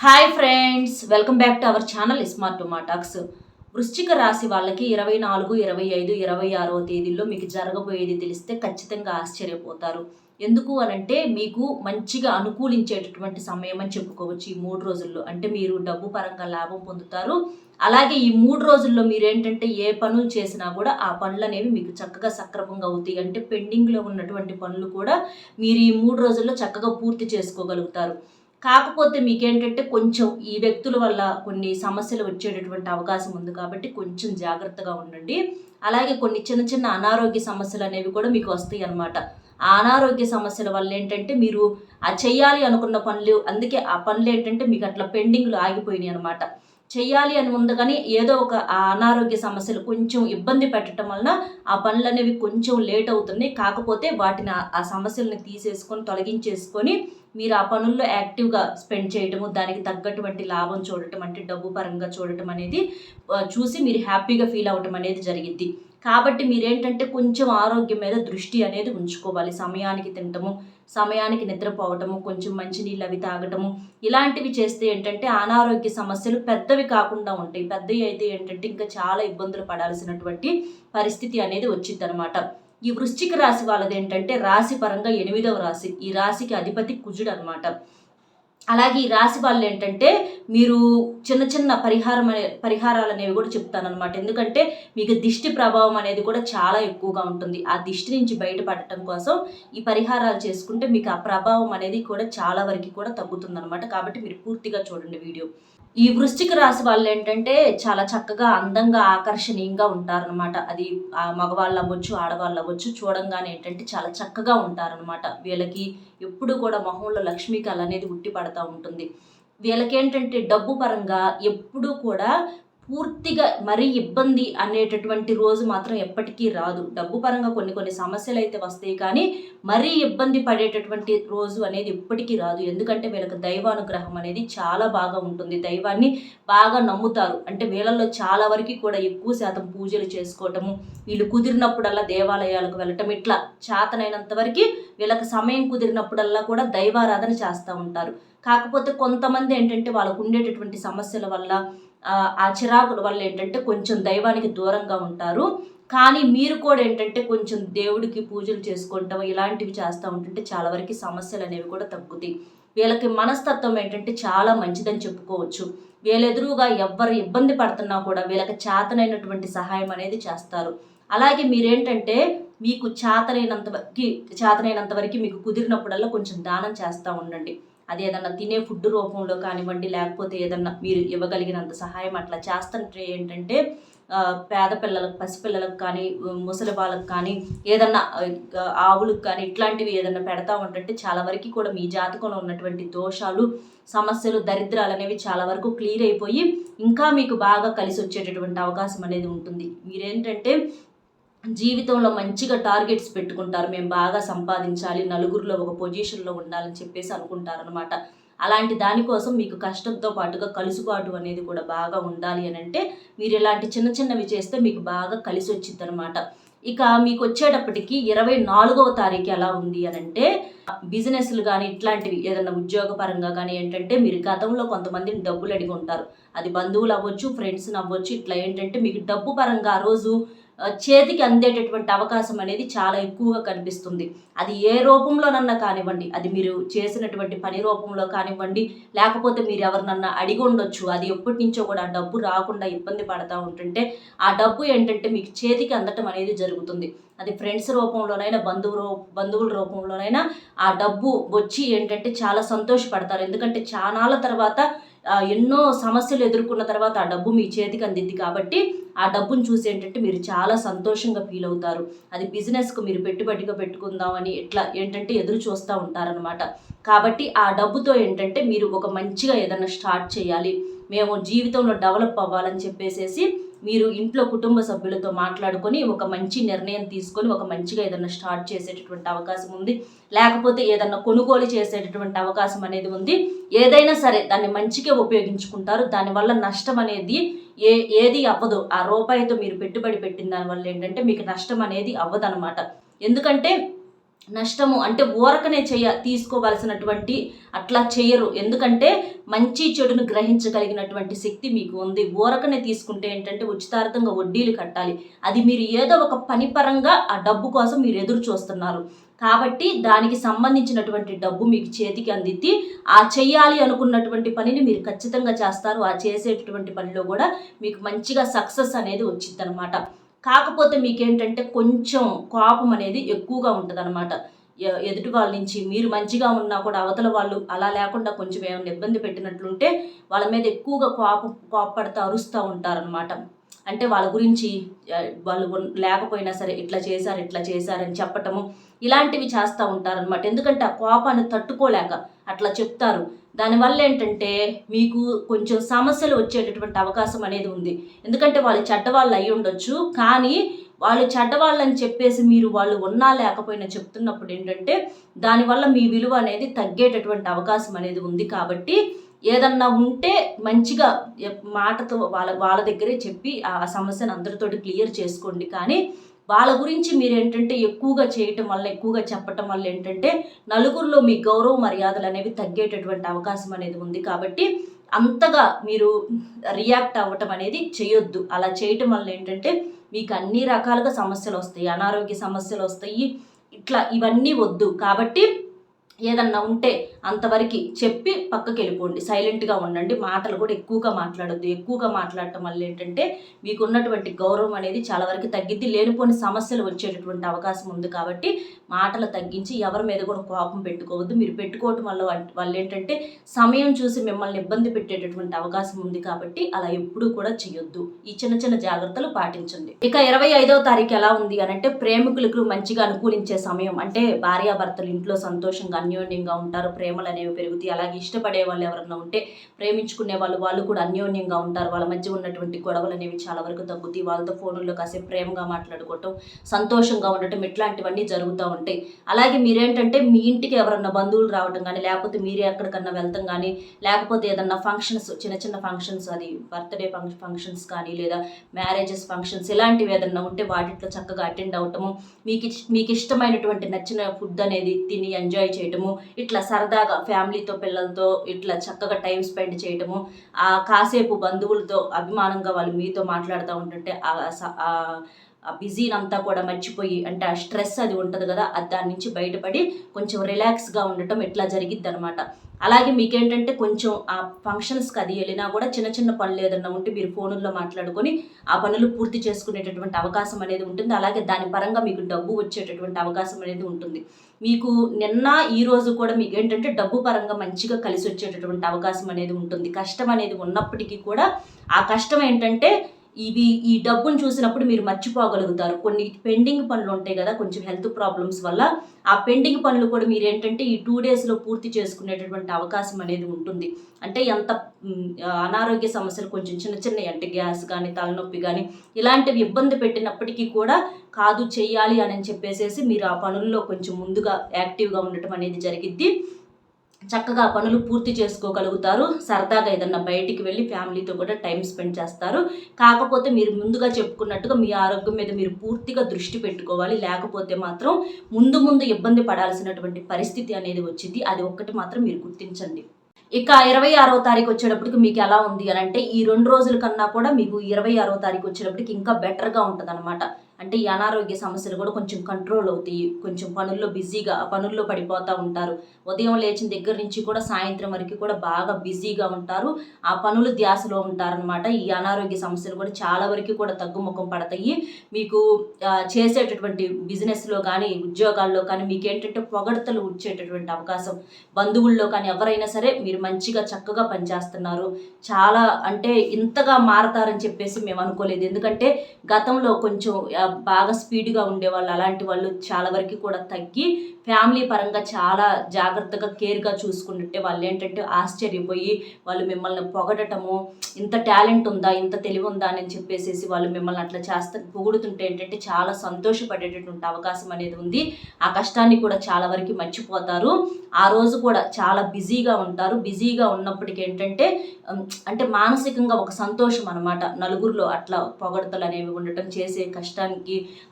Hi friends welcome back to our channel smart టొమాటాక్స్ వృశ్చిక రాశి వాళ్ళకి ఇరవై నాలుగు ఇరవై ఐదు ఇరవై ఆరవ తేదీల్లో మీకు జరగబోయేది తెలిస్తే ఖచ్చితంగా ఆశ్చర్యపోతారు. ఎందుకు అనంటే మీకు మంచిగా అనుకూలించేటటువంటి సమయం అని చెప్పుకోవచ్చు ఈ మూడు రోజుల్లో. అంటే మీరు డబ్బు పరంగా లాభం పొందుతారు. అలాగే ఈ మూడు రోజుల్లో మీరు ఏంటంటే ఏ పనులు చేసినా కూడా ఆ పనులు అనేవి మీకు చక్కగా సక్రమంగా అవుతాయి. అంటే పెండింగ్లో ఉన్నటువంటి పనులు కూడా మీరు ఈ మూడు రోజుల్లో చక్కగా పూర్తి చేసుకోగలుగుతారు. కాకపోతే మీకేంటంటే కొంచెం ఈ వ్యక్తుల వల్ల కొన్ని సమస్యలు వచ్చేటటువంటి అవకాశం ఉంది కాబట్టి కొంచెం జాగ్రత్తగా ఉండండి. అలాగే కొన్ని చిన్న చిన్న అనారోగ్య సమస్యలు అనేవి కూడా మీకు వస్తాయి అన్నమాట అనారోగ్య సమస్యల వల్ల ఏంటంటే మీరు ఆ చెయ్యాలి అనుకున్న పనులు అందుకే ఆ పనులు ఏంటంటే మీకు అట్లా పెండింగ్లు ఆగిపోయినాయి అనమాట చెయ్యాలి అని ఉంది కానీ ఏదో ఒక ఆ అనారోగ్య సమస్యలు కొంచెం ఇబ్బంది పెట్టడం వలన ఆ పనులు అనేవి కొంచెం లేట్ అవుతున్నాయి. కాకపోతే వాటిని ఆ- సమస్యలను తీసేసుకొని తొలగించేసుకొని మీరు ఆ పనుల్లో యాక్టివ్గా స్పెండ్ చేయటము దానికి తగ్గటువంటి లాభం చూడటం అంటే డబ్బు పరంగా చూడటం అనేది చూసి మీరు హ్యాపీగా ఫీల్ అవ్వటం అనేది జరిగింది కాబట్టి మీరేంటంటే కొంచెం ఆరోగ్యం మీద దృష్టి అనేది ఉంచుకోవాలి. సమయానికి తినటము సమయానికి నిద్రపోవటము కొంచెం మంచినీళ్ళు అవి తాగటము ఇలాంటివి చేస్తే ఏంటంటే అనారోగ్య సమస్యలు పెద్దవి కాకుండా ఉంటాయి. పెద్దవి అయితే ఏంటంటే ఇంకా చాలా ఇబ్బందులు పడాల్సినటువంటి పరిస్థితి అనేది వచ్చింది అనమాట ఈ వృశ్చిక రాశి వాళ్ళది ఏంటంటే రాశి పరంగా ఎనిమిదవ రాశి. ఈ రాశికి అధిపతి కుజుడు అనమాట అలాగే ఈ రాశి వాళ్ళు ఏంటంటే మీరు చిన్న చిన్న పరిహారం అనే పరిహారాలు అనేవి కూడా చెప్తాననమాట ఎందుకంటే మీకు దిష్టి ప్రభావం అనేది కూడా చాలా ఎక్కువగా ఉంటుంది. ఆ దిష్టి నుంచి బయటపడటం కోసం ఈ పరిహారాలు చేసుకుంటే మీకు ఆ ప్రభావం అనేది కూడా చాలా వరకు కూడా తగ్గుతుంది అనమాట కాబట్టి మీరు పూర్తిగా చూడండి వీడియో. ఈ వృశ్చిక రాశి వాళ్ళు ఏంటంటే చాలా చక్కగా అందంగా ఆకర్షణీయంగా ఉంటారనమాట అది ఆ మగవాళ్ళు అవ్వచ్చు ఆడవాళ్ళు అవ్వచ్చు చూడంగానే ఏంటంటే చాలా చక్కగా ఉంటారనమాట వీళ్ళకి ఎప్పుడు కూడా మొహంలో లక్ష్మీ కళ అనేది ఉట్టి పడతా ఉంటుంది. వీళ్ళకేంటంటే డబ్బు పరంగా ఎప్పుడూ కూడా పూర్తిగా మరీ ఇబ్బంది అనేటటువంటి రోజు మాత్రం ఎప్పటికీ రాదు. డబ్బు పరంగా కొన్ని కొన్ని సమస్యలు అయితే వస్తాయి కానీ మరీ ఇబ్బంది పడేటటువంటి రోజు అనేది ఎప్పటికీ రాదు. ఎందుకంటే వీళ్ళకి దైవానుగ్రహం అనేది చాలా బాగా ఉంటుంది. దైవాన్ని బాగా నమ్ముతారు. అంటే వీళ్ళల్లో చాలా వరకు కూడా ఎక్కువ శాతం పూజలు చేసుకోవటము వీళ్ళు కుదిరినప్పుడల్లా దేవాలయాలకు వెళ్ళటం ఇట్లా చేతనైనంత వరకు వీళ్ళకి సమయం కుదిరినప్పుడల్లా కూడా దైవారాధన చేస్తూ ఉంటారు. కాకపోతే కొంతమంది ఏంటంటే వాళ్ళకు ఉండేటటువంటి సమస్యల వల్ల ఆ, చిరాకుల వల్ల ఏంటంటే కొంచెం దైవానికి దూరంగా ఉంటారు. కానీ మీరు కూడా ఏంటంటే కొంచెం దేవుడికి పూజలు చేసుకుంటాం ఇలాంటివి చేస్తూ ఉంటుంటే చాలా వరకు సమస్యలు అనేవి కూడా తగ్గుతాయి. వీళ్ళకి మనస్తత్వం ఏంటంటే చాలా మంచిదని చెప్పుకోవచ్చు. వీళ్ళెదురుగా ఎవ్వరు ఇబ్బంది పడుతున్నా కూడా వీళ్ళకి చేతనైనటువంటి సహాయం అనేది చేస్తారు. అలాగే మీరేంటంటే మీకు చేతనైనంత వరకు చేతనైనంత వరకు మీకు కుదిరినప్పుడల్లా కొంచెం దానం చేస్తూ ఉండండి. అది ఏదన్నా తినే ఫుడ్ రూపంలో కానివ్వండి లేకపోతే ఏదన్నా మీరు ఇవ్వగలిగినంత సహాయం అట్లా చేస్తుంటే ఏంటంటే పేద పిల్లలకు పసిపిల్లలకు కానీ ముసలి వాళ్ళకు కానీ ఏదన్నా ఆవులకు కానీ ఇట్లాంటివి ఏదన్నా పెడతా ఉంటుంటే చాలా వరకు కూడా మీ జాతకంలో ఉన్నటువంటి దోషాలు సమస్యలు దరిద్రాలు అనేవి చాలా వరకు క్లియర్ అయిపోయి ఇంకా మీకు బాగా కలిసి వచ్చేటటువంటి అవకాశం అనేది ఉంటుంది. మీరేంటంటే జీవితంలో మంచిగా టార్గెట్స్ పెట్టుకుంటారు. మేము బాగా సంపాదించాలి నలుగురిలో ఒక పొజిషన్లో ఉండాలని చెప్పేసి అనుకుంటారనమాట అలాంటి దానికోసం మీకు కష్టంతో పాటుగా కలుసుబాటు అనేది కూడా బాగా ఉండాలి అని అంటే మీరు ఇలాంటి చిన్న చిన్నవి చేస్తే మీకు బాగా కలిసి వచ్చింది అనమాట ఇక మీకు వచ్చేటప్పటికి ఇరవై నాలుగవ తారీఖు ఎలా ఉంది అని అంటే బిజినెస్లు కానీ ఇట్లాంటివి ఏదైనా ఉద్యోగపరంగా కానీ ఏంటంటే మీరు గతంలో కొంతమందిని డబ్బులు అడిగి ఉంటారు. అది బంధువులు అవ్వచ్చు ఫ్రెండ్స్ని అవ్వచ్చు ఇట్లా ఏంటంటే మీకు డబ్బు పరంగా ఆ రోజు చేతికి అందేటటువంటి అవకాశం అనేది చాలా ఎక్కువగా కనిపిస్తుంది. అది ఏ రూపంలోనన్నా కానివ్వండి అది మీరు చేసినటువంటి పని రూపంలో కానివ్వండి లేకపోతే మీరు ఎవరినన్నా అడిగి ఉండొచ్చు అది ఎప్పటి నుంచో కూడా ఆ డబ్బు రాకుండా ఇబ్బంది పడతా ఉంటుంటే ఆ డబ్బు ఏంటంటే మీకు చేతికి అందటం అనేది జరుగుతుంది. అది ఫ్రెండ్స్ రూపంలోనైనా బంధువు రూ బంధువుల రూపంలోనైనా ఆ డబ్బు వచ్చి ఏంటంటే చాలా సంతోషపడతారు. ఎందుకంటే చానాల తర్వాత ఎన్నో సమస్యలు ఎదుర్కొన్న తర్వాత ఆ డబ్బు మీ చేతికి అందిద్ది కాబట్టి ఆ డబ్బును చూసి ఏంటంటే మీరు చాలా సంతోషంగా ఫీల్ అవుతారు. అది బిజినెస్కు మీరు పెట్టుబడిగా పెట్టుకుందామని ఇట్లా ఏంటంటే ఎదురు చూస్తూ ఉంటారనమాట కాబట్టి ఆ డబ్బుతో ఏంటంటే మీరు ఒక మంచిగా ఏదైనా స్టార్ట్ చేయాలి. మేము జీవితంలో డెవలప్ అవ్వాలని చెప్పేసేసి మీరు ఇంట్లో కుటుంబ సభ్యులతో మాట్లాడుకొని ఒక మంచి నిర్ణయం తీసుకొని ఒక మంచిగా ఏదైనా స్టార్ట్ చేసేటటువంటి అవకాశం ఉంది. లేకపోతే ఏదన్నా కొనుగోలు చేసేటటువంటి అవకాశం అనేది ఉంది. ఏదైనా సరే దాన్ని మంచిగా ఉపయోగించుకుంటారు. దానివల్ల నష్టం అనేది ఏ ఏది అవ్వదు. ఆ రూపాయితో మీరు పెట్టుబడి పెట్టిన దానివల్ల ఏంటంటే మీకు నష్టం అనేది అవ్వదనమాట ఎందుకంటే నష్టము అంటే ఊరకనే చేయ తీసుకోవాల్సినటువంటి అట్లా చేయరు. ఎందుకంటే మంచి చెడును గ్రహించగలిగినటువంటి శక్తి మీకు ఉంది. ఊరకనే తీసుకుంటే ఏంటంటే ఉచితార్థంగా వడ్డీలు కట్టాలి. అది మీరు ఏదో ఒక పని పరంగా ఆ డబ్బు కోసం మీరు ఎదురు చూస్తున్నారు. కాబట్టి దానికి సంబంధించినటువంటి డబ్బు మీకు చేతికి అందిద్ది. ఆ చెయ్యాలి అనుకున్నటువంటి పనిని మీరు ఖచ్చితంగా చేస్తారు. ఆ చేసేటటువంటి పనిలో కూడా మీకు మంచిగా సక్సెస్ అనేది వచ్చిందనమాట. కాకపోతే మీకేంటంటే కొంచెం కోపం అనేది ఎక్కువగా ఉంటుంది అనమాట ఎదుటి వాళ్ళ నుంచి మీరు మంచిగా ఉన్నా కూడా అవతల వాళ్ళు అలా లేకుండా కొంచెం ఏమైనా ఇబ్బంది పెట్టినట్లుంటే వాళ్ళ మీద ఎక్కువగా కోపం కోపపడుతూ అరుస్తూ ఉంటారనమాట అంటే వాళ్ళ గురించి వాళ్ళు లేకపోయినా సరే ఇట్లా చేశారు ఇట్లా చేశారని చెప్పటము ఇలాంటివి చేస్తూ ఉంటారనమాట ఎందుకంటే ఆ కోపాన్ని తట్టుకోలేక అట్లా చెప్తారు. దానివల్ల ఏంటంటే మీకు కొంచెం సమస్యలు వచ్చేటటువంటి అవకాశం అనేది ఉంది. ఎందుకంటే వాళ్ళు చెడ్డవాళ్ళు అయి ఉండొచ్చు. కానీ వాళ్ళు చెడ్డవాళ్ళని చెప్పేసి మీరు వాళ్ళు ఉన్నా లేకపోయినా చెప్తున్నప్పుడు ఏంటంటే దానివల్ల మీ విలువ అనేది తగ్గేటటువంటి అవకాశం అనేది ఉంది కాబట్టి ఏదన్నా ఉంటే మంచిగా మాటతో వాళ్ళ వాళ్ళ దగ్గరే చెప్పి ఆ సమస్యను అందరితోటి క్లియర్ చేసుకోండి. కానీ వాళ్ళ గురించి మీరు ఏంటంటే ఎక్కువగా చేయటం వల్ల ఎక్కువగా చెప్పటం వల్ల ఏంటంటే నలుగురిలో మీ గౌరవ మర్యాదలు అనేవి తగ్గేటటువంటి అవకాశం అనేది ఉంది కాబట్టి అంతగా మీరు రియాక్ట్ అవ్వటం అనేది చేయొద్దు. అలా చేయటం వల్ల ఏంటంటే మీకు అన్ని రకాలుగా సమస్యలు వస్తాయి అనారోగ్య సమస్యలు వస్తాయి ఇట్లా ఇవన్నీ వద్దు. కాబట్టి ఏదన్నా ఉంటే అంతవరకు చెప్పి పక్కకి వెళ్ళిపోండి. సైలెంట్గా ఉండండి. మాటలు కూడా ఎక్కువగా మాట్లాడొద్దు. ఎక్కువగా మాట్లాడటం వల్ల ఏంటంటే మీకు ఉన్నటువంటి గౌరవం అనేది చాలా వరకు తగ్గిద్ది. లేనిపోని సమస్యలు వచ్చేటటువంటి అవకాశం ఉంది కాబట్టి మాటలు తగ్గించి ఎవరి మీద కూడా కోపం పెట్టుకోవద్దు. మీరు పెట్టుకోవటం వల్ల వాళ్ళు ఏంటంటే సమయం చూసి మిమ్మల్ని ఇబ్బంది పెట్టేటటువంటి అవకాశం ఉంది కాబట్టి అలా ఎప్పుడూ కూడా చేయొద్దు ఈ చిన్న చిన్న జాగ్రత్తలు పాటించండి. ఇక ఇరవై ఐదవ తారీఖు ఎలా ఉంది అని అంటే ప్రేమికులకు మంచిగా అనుకూలించే సమయం అంటే భార్యాభర్తలు ఇంట్లో సంతోషంగా అన్యోన్యంగా ఉంటారు. ప్రేమ ప్రేమలు అనేవి పెరుగుతాయి. అలాగే ఇష్టపడే వాళ్ళు ఎవరైనా ఉంటే ప్రేమించుకునే వాళ్ళు వాళ్ళు కూడా అన్యోన్యంగా ఉంటారు. వాళ్ళ మధ్య ఉన్నటువంటి గొడవలు అనేవి చాలా వరకు తగ్గుతాయి. వాళ్ళతో ఫోన్లో కాసేపు ప్రేమగా మాట్లాడుకోవటం సంతోషంగా ఉండటం ఇట్లాంటివన్నీ జరుగుతూ ఉంటాయి. అలాగే మీరేంటంటే మీ ఇంటికి ఎవరన్నా బంధువులు రావటం కానీ లేకపోతే మీరే ఎక్కడికన్నా వెళ్తాం కానీ లేకపోతే ఏదన్నా ఫంక్షన్స్ చిన్న చిన్న ఫంక్షన్స్ అది బర్త్డే ఫంక్షన్స్ కానీ లేదా మ్యారేజెస్ ఫంక్షన్స్ ఇలాంటివి ఏదన్నా ఉంటే వాటిట్లో చక్కగా అటెండ్ అవటము మీకు మీకు ఇష్టమైనటువంటి నచ్చిన ఫుడ్ అనేది తిని ఎంజాయ్ చేయటము ఇట్లా సరదాగా ఫ్యామిలీతో పిల్లలతో ఇట్లా చక్కగా టైం స్పెండ్ చేయటము ఆ కాసేపు బంధువులతో అభిమానంగా వాళ్ళు మీతో మాట్లాడుతూ ఉంటుంటే ఆ బిజీనంతా కూడా మర్చిపోయి అంటే ఆ స్ట్రెస్ అది ఉంటుంది కదా అది దాని నుంచి బయటపడి కొంచెం రిలాక్స్గా ఉండటం ఇట్లా జరిగిద్ది అనమాట అలాగే మీకేంటంటే కొంచెం ఆ ఫంక్షన్స్కి అది వెళ్ళినా కూడా చిన్న చిన్న పనులు ఏదన్నా ఉంటే మీరు ఫోనుల్లో మాట్లాడుకొని ఆ పనులు పూర్తి చేసుకునేటటువంటి అవకాశం అనేది ఉంటుంది. అలాగే దాని పరంగా మీకు డబ్బు వచ్చేటటువంటి అవకాశం అనేది ఉంటుంది. మీకు నిన్న ఈ రోజు కూడా మీకు ఏంటంటే డబ్బు పరంగా మంచిగా కలిసి వచ్చేటటువంటి అవకాశం అనేది ఉంటుంది. కష్టం అనేది ఉన్నప్పటికీ కూడా ఆ కష్టం ఏంటంటే ఇవి ఈ డబ్బును చూసినప్పుడు మీరు మర్చిపోగలుగుతారు. కొన్ని పెండింగ్ పనులు ఉంటాయి కదా కొంచెం హెల్త్ ప్రాబ్లమ్స్ వల్ల ఆ పెండింగ్ పనులు కూడా మీరు ఏంటంటే ఈ టూ డేస్లో పూర్తి చేసుకునేటటువంటి అవకాశం అనేది ఉంటుంది. అంటే ఎంత అనారోగ్య సమస్యలు కొంచెం చిన్న చిన్న అంటే గ్యాస్ కానీ తలనొప్పి కానీ ఇలాంటివి ఇబ్బంది పెట్టినప్పటికీ కూడా కాదు చేయాలి అని చెప్పేసేసి మీరు ఆ పనుల్లో కొంచెం ముందుగా యాక్టివ్గా ఉండటం అనేది జరిగిద్ది. చక్కగా పనులు పూర్తి చేసుకోగలుగుతారు. సరదాగా ఏదన్నా బయటికి వెళ్ళి ఫ్యామిలీతో కూడా టైం స్పెండ్ చేస్తారు. కాకపోతే మీరు ముందుగా చెప్పుకున్నట్టుగా మీ ఆరోగ్యం మీద మీరు పూర్తిగా దృష్టి పెట్టుకోవాలి. లేకపోతే మాత్రం ముందు ముందు ఇబ్బంది పడాల్సినటువంటి పరిస్థితి అనేది వచ్చింది. అది ఒక్కటి మాత్రం మీరు గుర్తించండి. ఇక ఇరవై ఆరో తారీఖు వచ్చేటప్పటికి మీకు ఎలా ఉంది అని అంటే ఈ రెండు రోజుల కన్నా కూడా మీకు ఇరవై ఆరో తారీఖు వచ్చేటప్పటికి ఇంకా బెటర్గా ఉంటుంది అనమాట అంటే ఈ అనారోగ్య సమస్యలు కూడా కొంచెం కంట్రోల్ అవుతాయి. కొంచెం పనుల్లో బిజీగా పనుల్లో పడిపోతూ ఉంటారు. ఉదయం లేచిన దగ్గర నుంచి కూడా సాయంత్రం వరకు కూడా బాగా బిజీగా ఉంటారు. ఆ పనులు ధ్యాసలో ఉంటారనమాట ఈ అనారోగ్య సమస్యలు కూడా చాలా వరకు కూడా తగ్గుముఖం పడతాయి. మీకు చేసేటటువంటి బిజినెస్లో కానీ ఉద్యోగాల్లో కానీ మీకు ఏంటంటే పొగడతలు వచ్చేటటువంటి అవకాశం. బంధువుల్లో కానీ ఎవరైనా సరే మీరు మంచిగా చక్కగా పనిచేస్తున్నారు. చాలా అంటే ఇంతగా మారతారని చెప్పేసి మేము అనుకోలేదు. ఎందుకంటే గతంలో కొంచెం బాగా స్పీడ్గా ఉండేవాళ్ళు. అలాంటి వాళ్ళు చాలా వరకు కూడా తగ్గి ఫ్యామిలీ పరంగా చాలా జాగ్రత్తగా కేర్గా చూసుకుంటుంటే వాళ్ళు ఏంటంటే ఆశ్చర్యపోయి వాళ్ళు మిమ్మల్ని పొగడటము ఇంత టాలెంట్ ఉందా ఇంత తెలివి ఉందా అని చెప్పేసి వాళ్ళు మిమ్మల్ని అట్లా చేస్తా పొగుడుతుంటే ఏంటంటే చాలా సంతోషపడేటటువంటి అవకాశం అనేది ఉంది. ఆ కష్టాన్ని కూడా చాలా వరకు మర్చిపోతారు. ఆ రోజు కూడా చాలా బిజీగా ఉంటారు. బిజీగా ఉన్నప్పటికీ ఏంటంటే అంటే మానసికంగా ఒక సంతోషం అనమాట నలుగురిలో అట్లా పొగడతలు అనేవి ఉండటం చేసే కష్టాన్ని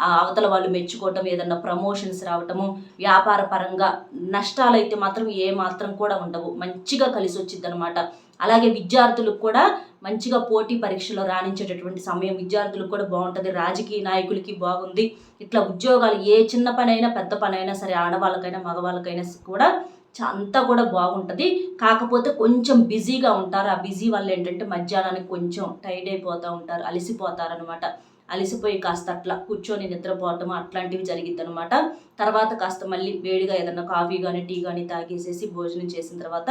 ఆ అవతల వాళ్ళు మెచ్చుకోవటం ఏదన్నా ప్రమోషన్స్ రావటము వ్యాపార పరంగా నష్టాలు అయితే మాత్రం ఏ మాత్రం కూడా ఉండవు. మంచిగా కలిసి వచ్చింది అనమాట అలాగే విద్యార్థులకు కూడా మంచిగా పోటీ పరీక్షలో రాణించేటటువంటి సమయం విద్యార్థులకు కూడా బాగుంటుంది. రాజకీయ నాయకులకి బాగుంది. ఇట్లా ఉద్యోగాలు ఏ చిన్న పనైనా పెద్ద పనైనా సరే ఆడవాళ్ళకైనా మగవాళ్ళకైనా కూడా అంతా కూడా బాగుంటుంది. కాకపోతే కొంచెం బిజీగా ఉంటారు. ఆ బిజీ వల్ల ఏంటంటే మధ్యాహ్నానికి కొంచెం టైర్డ్ అయిపోతూ ఉంటారు అలసిపోతారు అనమాట అలసిపోయి కాస్త అట్లా కూర్చొని నిద్రపోవటం అట్లాంటివి జరిగిద్ది అనమాట తర్వాత కాస్త మళ్ళీ వేడిగా ఏదన్నా కాఫీ కానీ టీ కానీ తాగేసేసి భోజనం చేసిన తర్వాత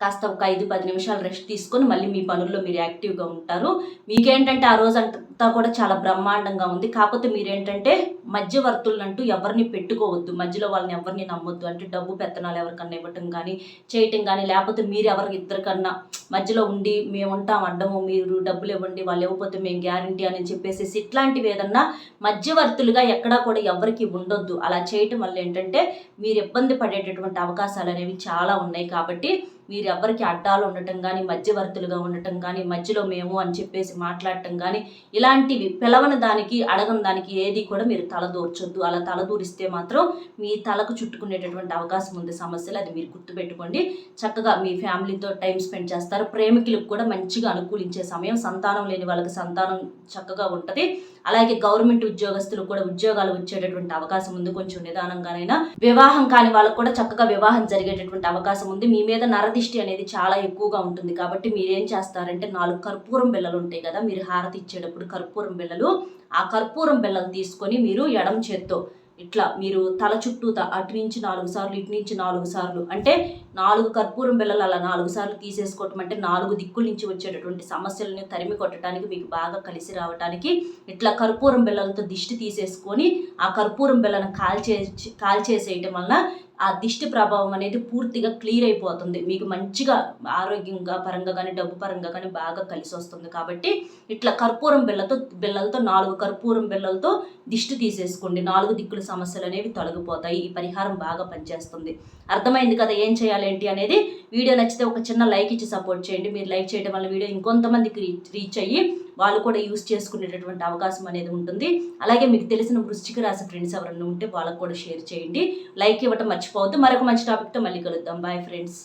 కాస్త ఒక ఐదు పది నిమిషాలు రెస్ట్ తీసుకొని మళ్ళీ మీ పనుల్లో మీరు యాక్టివ్గా ఉంటారు. మీకేంటంటే ఆ రోజు అంతా కూడా చాలా బ్రహ్మాండంగా ఉంది. కాకపోతే మీరేంటంటే మధ్యవర్తులను అంటూ ఎవరిని పెట్టుకోవద్దు మధ్యలో వాళ్ళని ఎవరిని నమ్మొద్దు. అంటే డబ్బు పెత్తనాలు ఎవరికన్నా ఇవ్వటం కానీ చేయటం కానీ లేకపోతే మీరు ఎవరికి ఇద్దరికన్నా మధ్యలో ఉండి మేము ఉంటాం అడ్డము మీరు డబ్బులు ఇవ్వండి వాళ్ళు ఇవ్వకపోతే మేము గ్యారంటీ అని చెప్పేసి ఇట్లాంటివి ఏదన్నా మధ్యవర్తులుగా ఎక్కడా కూడా ఎవరికి ఉండొద్దు. అలా చేయటం వల్ల ఏంటంటే మీరు ఇబ్బంది పడేటటువంటి అవకాశాలు అనేవి చాలా ఉన్నాయి కాబట్టి మీరు అడ్డాలు ఉండటం కానీ మధ్యవర్తులుగా ఉండటం కానీ మధ్యలో మేము అని చెప్పేసి మాట్లాడటం కానీ ఇలాంటివి పిలవని దానికి అడగని దానికి ఏది కూడా మీరు తలదూర్చొద్దు. అలా తలదూరిస్తే మాత్రం మీ తలకు చుట్టుకునేటటువంటి అవకాశం ఉంది సమస్యలు అది మీరు గుర్తుపెట్టుకోండి. చక్కగా మీ ఫ్యామిలీతో టైం స్పెండ్ చేస్తారు. ప్రేమికులకు కూడా మంచిగా అనుకూలించే సమయం సంతానం లేని వాళ్ళకి సంతానం చక్కగా ఉంటుంది. అలాగే గవర్నమెంట్ ఉద్యోగస్తులు కూడా ఉద్యోగాలు వచ్చేటటువంటి అవకాశం ఉంది. కొంచెం నిదానంగానైనా వివాహం కాని వాళ్ళకు కూడా చక్కగా వివాహం జరిగేటటువంటి అవకాశం ఉంది. మీ మీద నరదిష్టి అనేది చాలా ఎక్కువగా ఉంటుంది. కాబట్టి మీరేం చేస్తారంటే నాలుగు కర్పూరం బిళ్ళలు ఉంటాయి కదా మీరు హారతి ఇచ్చేటప్పుడు కర్పూరం బిళ్ళలు ఆ కర్పూరం బిళ్ళలు తీసుకొని మీరు ఎడం చేత్తో ఇట్లా మీరు తల చుట్టూ అటు నుంచి నాలుగు సార్లు ఇటు నుంచి నాలుగు సార్లు అంటే నాలుగు కర్పూరం బిళ్ళలు అలా నాలుగు సార్లు తీసేసుకోవటం అంటే నాలుగు దిక్కుల నుంచి వచ్చేటటువంటి సమస్యలను తరిమి కొట్టడానికి మీకు బాగా కలిసి రావడానికి ఇట్లా కర్పూరం బిళ్ళలతో దిష్టి తీసేసుకొని ఆ కర్పూరం బిళ్ళను కాల్చే కాల్చేసేయటం వలన ఆ దిష్టి ప్రభావం అనేది పూర్తిగా క్లియర్ అయిపోతుంది. మీకు మంచిగా ఆరోగ్యంగా పరంగా కానీ డబ్బు పరంగా కానీ బాగా కలిసి వస్తుంది. కాబట్టి ఇట్లా కర్పూరం బిళ్ళతో బిళ్ళలతో నాలుగు కర్పూరం బిళ్ళలతో దిష్టి తీసేసుకోండి. నాలుగు దిక్కుల సమస్యలు అనేవి తొలగిపోతాయి. ఈ పరిహారం బాగా పనిచేస్తుంది. అర్థమైంది కదా ఏం చేయాలి ఏంటి అనేది? వీడియో నచ్చితే ఒక చిన్న లైక్ ఇచ్చి సపోర్ట్ చేయండి. మీరు లైక్ చేయడం వల్ల వీడియో ఇంకొంతమందికి రీచ్ రీచ్ అయ్యి వాళ్ళు కూడా యూస్ చేసుకునేటటువంటి అవకాశం అనేది ఉంటుంది. అలాగే మీకు తెలిసిన వృశ్చిక రాశి ఫ్రెండ్స్ ఎవరైనా ఉంటే వాళ్ళకు కూడా షేర్ చేయండి. లైక్ ఇవ్వటం మర్చిపోవద్దు. మరొక మంచి టాపిక్తో మళ్ళీ కలుద్దాం. Bye friends